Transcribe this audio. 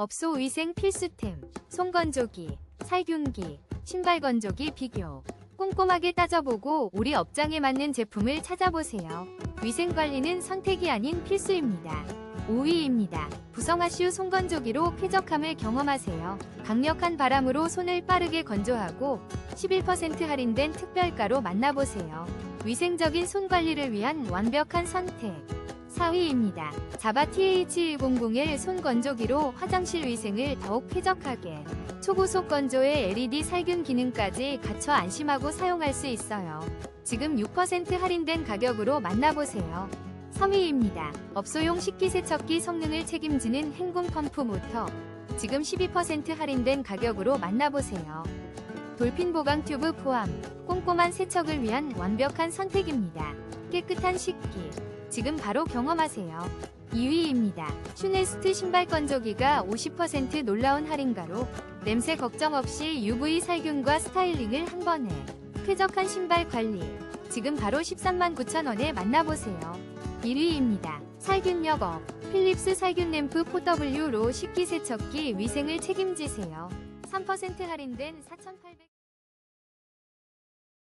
업소 위생 필수템, 손건조기, 살균기, 신발 건조기 비교. 꼼꼼하게 따져보고 우리 업장에 맞는 제품을 찾아보세요. 위생관리는 선택이 아닌 필수입니다. 5위입니다. 부성아슈 손건조기로 쾌적함을 경험하세요. 강력한 바람으로 손을 빠르게 건조하고 11% 할인된 특별가로 만나보세요. 위생적인 손 관리를 위한 완벽한 선택. 4위입니다. 자바 TH100의 손 건조기로 화장실 위생을 더욱 쾌적하게. 초고속 건조에 LED 살균 기능까지 갖춰 안심하고 사용할 수 있어요. 지금 6% 할인된 가격으로 만나보세요. 3위입니다. 업소용 식기세척기 성능을 책임지는 행궁 펌프 모터. 지금 12% 할인된 가격으로 만나보세요. 돌핀 보강 튜브 포함. 꼼꼼한 세척을 위한 완벽한 선택입니다. 깨끗한 식기. 지금 바로 경험하세요. 2위입니다. 슈네스트 신발 건조기가 50% 놀라운 할인가로 냄새 걱정 없이 UV 살균과 스타일링을 한 번에 쾌적한 신발 관리. 지금 바로 13만 9천 원에 만나보세요. 1위입니다. 살균력 업. 필립스 살균 램프 4W로 식기세척기 위생을 책임지세요. 3% 할인된 4,800